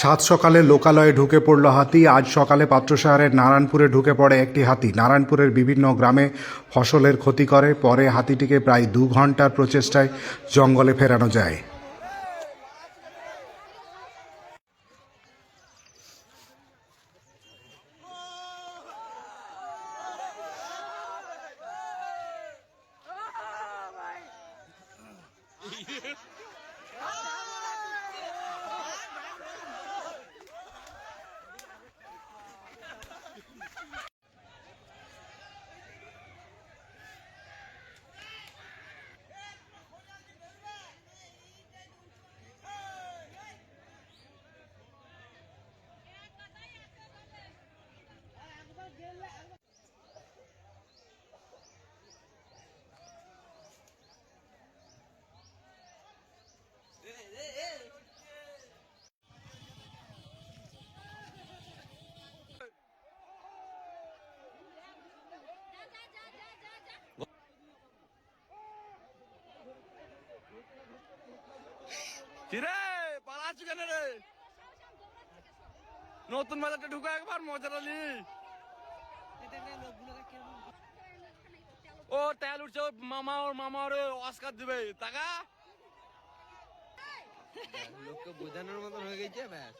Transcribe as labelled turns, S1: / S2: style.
S1: সাত সকালে লোকালয়ে ঢুকে পড়ল হাতি। আজ সকালে পাত্র শহরের নারায়ণপুরে ঢুকে পড়ে একটি হাতি। নারায়ণপুরের বিভিন্ন গ্রামে ফসলের ক্ষতি করে, পরে হাতিটিকে প্রায় দু ঘণ্টার প্রচেষ্টায় জঙ্গলে ফেরানো যায়।
S2: কিরে পালাচ্ছি কেন রে? নতুন বাজারটা ঢুকে একবার মজাটা নি ও, তেল উঠছে মামা, ওর মামা ওর অস্কার দিবে। টাকা?
S3: লোককে বোঝানোর মতন হয়ে গেছে, ব্যাস।